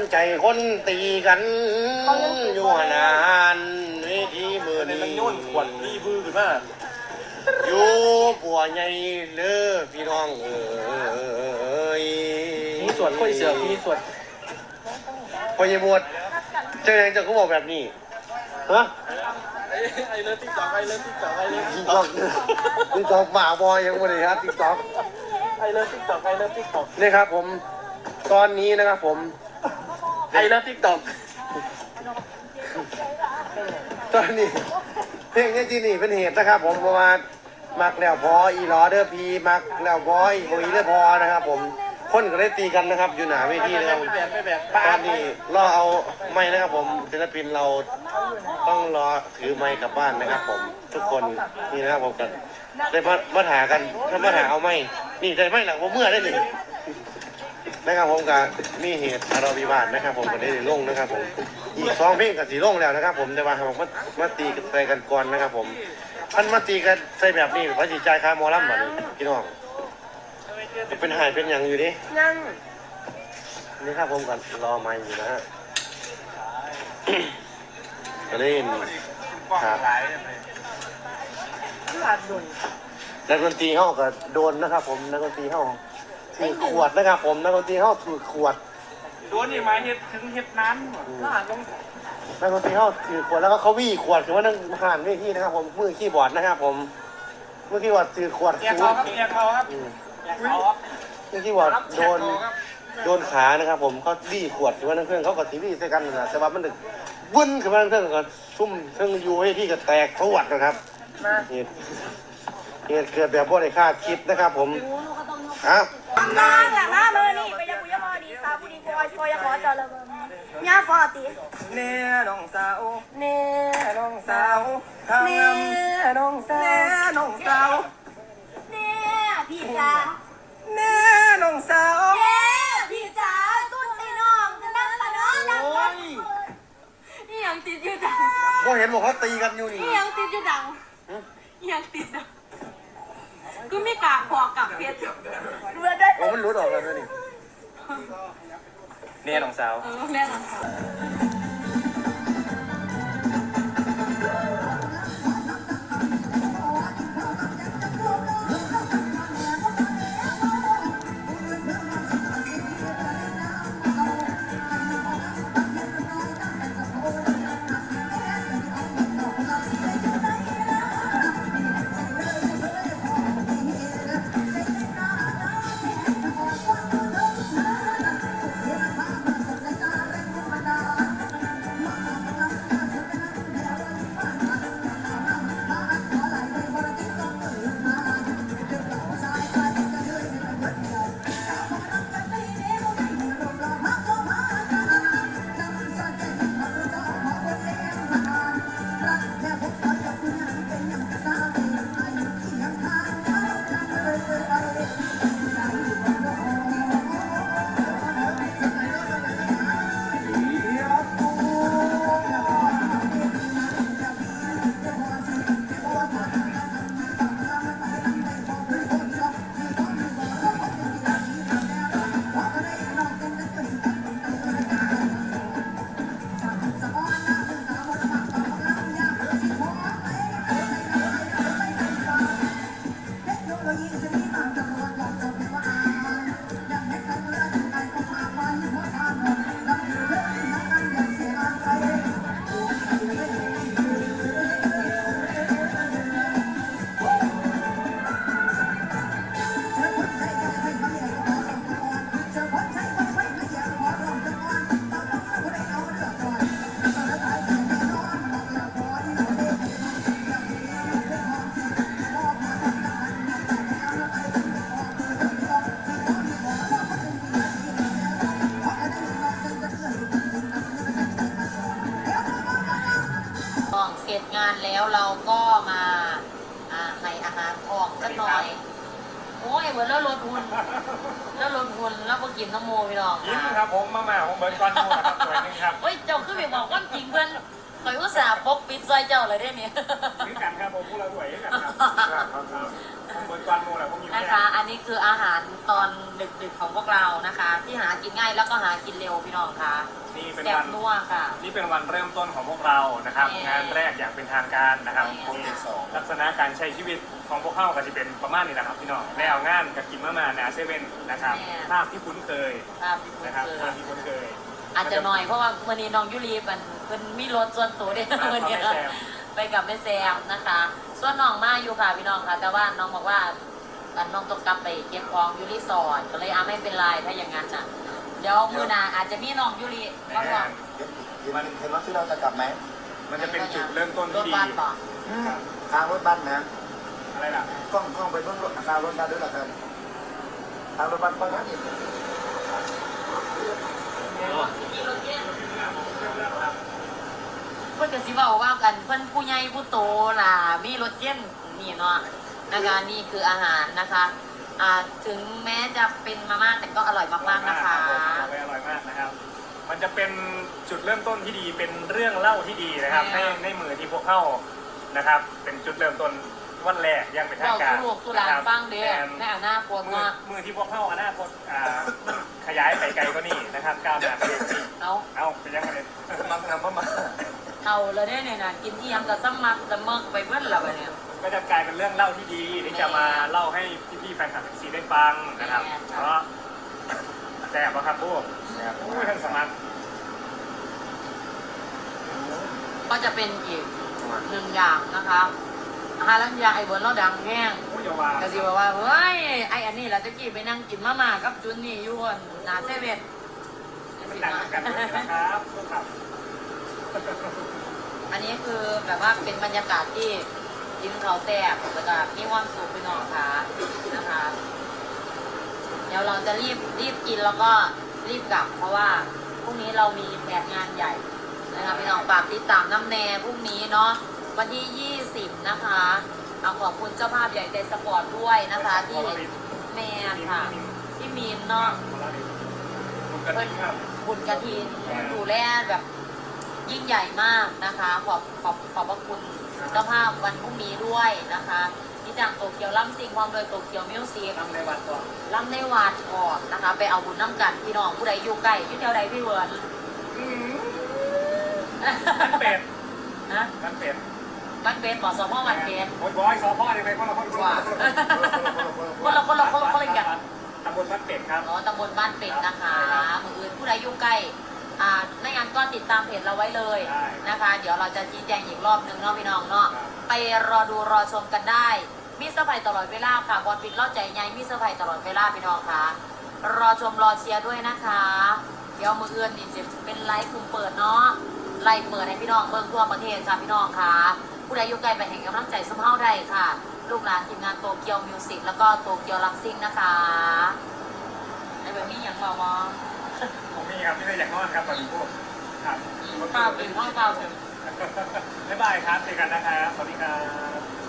ให้เห็นใจคนตีกันอยู่นานเวทีมือในนี้มันโยนขวดนี่พื้นขึ้นมาอยู่ปัวใหญ่เด้อพี่น้องเอ้ยมีส่วนค่อยเสือกมีส่วนพอยายบวชเจอยังจะเขาบอกแบบนี้ฮะไอ้ไอ้เลิฟติ๊กต็อกไอ้เลิฟติ๊กต็อกไอ้เลิฟติ๊กต็อกติ๊กต็อกบ่าบอยยังไม่ได้ครับติ๊กต็อกไอ้เลิฟติ๊กต็อกไอ้เลิฟติ๊กต็อกนี่ครับผมตอนนี้นะครับผม ไอ้เลิฟติ๊กต็อกตอนนี้เพลงนี้ที่นี่เป็นเหตุนะครับ ผมเพราะว่ามักแล้วพออีหลอเด้อพีมักแล้วพออีโอีเด้อพอนะครับ ผมคนก็ได้ตีกันนะครับ อยู่หนาเวทีนะครับไม่แบกไม่แบกตอนนี้รอเอาไม้นะครับ ผมศิลปินเราต้องรอถือไม้กลับบ้านนะครับ ผมทุกคนนี่นะครับผมกันได้มามาถากันถ้ามาถาเอาไม้นี่ได้ไม้หลังผมเมื่อได้เลย นะครับผมกับนี่เหตุอารวิวาสนะครับ ผมก็ได้ลงนะครับ ผมอีกสองเพลงกับสีลงแล้วนะครับ ผมแต่ว่าผมมามาตีกันใส่กันก่อนนะครับ ผมท่านมาตีกันใส่แบบนี้พระจิตใจค้าหมอลำแบบนี้พี่น้องเป็นหายเป็นอย่างอยู่ดิยังนี่ครับผมก่อนรอมาอยู่นะฮะก็เล่นครับหลาดดุนนักดนตรีเขาก็โดนนะครับ ผมนักดนตรีเขา ถือขวดนะครับผมนักดนตรีเขาถือขวดโดนนี่ไม้เห็ดถึงเห็ดนั้นหลาดลงนักดนตรีเขาถือขวดแล้วก็เขาวี่ขวดคือว่านั่งผ่านเวทีนะครับ ผมมือคีย์บอร์ดนะครับ ผมมือคีย์บอร์ดถือขวดแยกเขาครับแยกเขาครับอืมแยกเขาครับมือคีย์บอร์ดโดนโดนขานะครับ ผมเขาวี่ขวดคือว่านั่งเครื่องเขาก็ทีวี่ใส่กันนะแต่ว่ามันดึกวุ้นคือว่านั่งเครื่องก็ซุ่มเครื่องยูให้ที่ก็แตกทวดนะครับมาเหตุเหตุเกิดแบบบ่ได้คาดคิดนะครับ ผมฮะ นางหลังหน้ามือนี่ไปยังบุยมอดีสาวบุดีโกยโกยขอจอละเบิงย่าฟอติเน่น้องสาวเน่น้องสาวทางเน่น้องสาวเน่น้องสาวเน่พี่จ๋าเน่น้องสาวเน่พี่จ๋าตุ้นตีน้องจะนั่งปะน้องนั่งกันนี่ยังติดอยู่ดังก็เห็นบอกเขาตีกันอยู่นี่นี่ยังติดอยู่ดังยังติดดัง ก็ไม่กล้าขอกับเพชรเรือได้โอ้มันหลุดออกแล้วด้วยนี่เนี่ยน้องสาว เออแน่นอนค่ะ โอ้ยเหมือนแล้วลดหุ่นแล้วลดหุ่นแล้วก็กินน้ำโมพี่น้องยิ้มครับผมมาม่าผมเบิร์ดก้อนมูนะครับสวยนึงครับเฮ้ยเจ้าคือไปบอกความจริงเพื่อนคอยอุตส่าห์ปกปิดซอยเจ้าเลยได้เนี่ยถึงกันครับผมพวกเราสวยกันครับเผมเบิร์ดก่อนมูแหละผมอยู่นะแค่คะ อันนี้คืออาหารตอนดึกๆของพวกเรานะคะ ที่หากินง่ายแล้วก็หากินเร็วพี่น้องค่ะนี่เป็นแซ่บวันนัวค่ะ นี่เป็นวันเริ่มต้นของพวกเรานะครับแน่งานแรกอย่างเป็นทางการนะครับแน่นี่ลักษณะการใช้ชีวิต ของพวกเขาก็จะเป็นประมาณนี้นะครับพี่น้องแล้วงานกับกินมาม่านาเซเว่นนะครับภาพที่คุ้นเคยภาพที่คุ้นนะครับเคยภาพที่คุ้นเคยอาจจะหน่อยเพราะว่าวันนี้น้องยุรีมันเป็นมีรถส่วนตัวเด้มาวันนี้เข้าไปแซม ไปกับแม่แซมนะคะ ส่วนน้องมาอยู่ค่ะพี่น้องค่ะ แต่ว่าน้องบอกว่าอันน้องต้องกลับไปเก็บของอยูรีสอร์ทก็เลยอาไม่เป็นไรถ้าอย่างนั้นน่ะ เดี๋ยวมือหนาอาจจะมีน้องยุรีก็บอกเห็นเห็นรถที่เราจะกลับไหมมันจะเป็นจุดเริ่มต้นรที่ถดีบัสบอกทางรถบัสนะ อะไรล่ะกล้องกล้องไปเบิ่งรถทางรถบัสด้วยเหรอครับทางรถบัสฟังนะนี่เพื่อนก็สิบอกว่ากันเพื่อนผู้ใหญ่ผู้โตล่ะมีรถเย็นนี่เนาะนะคะนี่คืออาหารนะคะอ่าถึงแม้จะเป็นมาม่าแต่ก็อร่อยมากๆนะคะอร่อยอร่อยมากนะครับ มันจะเป็นจุดเริ่มต้นที่ดีเป็นเรื่องเล่าที่ดีนะครับ ในในมือที่พวกเข้านะครับ เป็นจุดเริ่มต้น วันแรกอยังเป็นทาเรางการสู้ลูกสู้หลานนะครับฟังเด้อแอนในอนาคตมือว่ามือที่พวกเข้าอนาคตอ่าขยายไปไกลก็นี่นะครับก้าวหน้าไปเรื่อยเอาๆเอาเป็นยังไงมังนำมามาเอาเลยได้เนี่ยนะกินที่ยังกับซ้ำมักซ้ำเมิกไปเบิ้ลละไปเนี่ย ก็จะกลายเป็นเรื่องเล่าที่ดีที่จะมาเล่าให้พี่ๆแฟนคลับซีได้ฟังนะครับแน่เพราะแซ่บปะครับพวกอู้ท่านสมัครก็จะเป็นอีกหนึ่งอย่างนะคะ อาหารลังยางไอ้บนเราดังแห้งอู้อย่าว่าก็สิบอกว่าเฮ้ยไอ้อันนี้เราจะกี้ไปนั่งกินมาม่ากับจุนนี่อยวนหนาเซเว่นมันดังกันด้วยนะครับพวกครับอันนี้คือแบบว่าเป็นบรรยากาศที่กินเขาวแซ่บแล้วก็มีความสุขไปหน่อยค่ะนะคะ เดี๋ยวเราจะรีบรีบกินแล้วก็รีบกลับ เพราะว่าพรุ่งนี้เรามีแผนงานใหญ่นะคะพี่น้องฝากติดตามน้ำแน่พรุ่งนี้เนาะ วันที่ 20 นะคะเอาขอบคุณเจ้าภาพใหญ่ใจสปอร์ตด้วยนะคะ ที่แม่ค่ะที่มีนเนาะคุณกระทิงครับบุญกระถินดูแลแบบยิ่งใหญ่มากนะคะ ขอบขอบขอบพระคุณเจ้าภาพวันพรุ่งนี้ด้วยนะคะที่จากโตเกียวล่ำซิงความโดยโตเกียวมิวสิกทำในวันก่อนล่ำในวัดก่อนนะคะ ไปเอาบุญน้ำกันพี่น้องผู้ใดอยู่ใกล้อยู่แถวใดพี่เวิร์นมันเป็ดนะมันเป็ด บ้านเบสบอกสพบ้านเบสโอ้ยบอยสอพ่อเลยไปคนละคนว่าคนละคนละคนละคนละอย่างตำบลบ้านเป็ดครับอ๋อตำบลบ้านเป็ดนะคะมืออื่นผู้ใดอยู่ใกล้อ่าในงานก็ติดตามเพจเราไว้เลยนะคะ เดี๋ยวเราจะชี้แจงอีกรอบหนึ่งเนาะพี่น้องเนาะไปรอดูรอชมกันได้มีเซอร์ไพรส์ตลอดเวลาค่ะบอลปิดรอดใจใหญ่มีเซอร์ไพรส์ตลอดเวลาพี่น้องค่ะ รอชมรอเชียร์ด้วยนะคะ เดี๋ยวมือเอื้อนนี่จะเป็นไลฟ์กลุ่มเปิดเนาะไลฟ์เปิดให้พี่น้องเบิ่งทั่วประเทศค่ะพี่น้องค่ะ ผู้ใดอยู่ไกลไปแห่งกำลังใจสมเฮาได้ค่ะ ลูกหลานทีมงานโตเกียวมิวสิกแล้วก็โตเกียวลัมซิงนะคะในแบบนี้อย่างเมามอผมมีครับที่ได้อยากนอนครับตอนนี้พวกครับเปล่าเป็นห้องเปล่าเป็นบ๊ายบายครับเจอกันนะครับสวัสดีครับ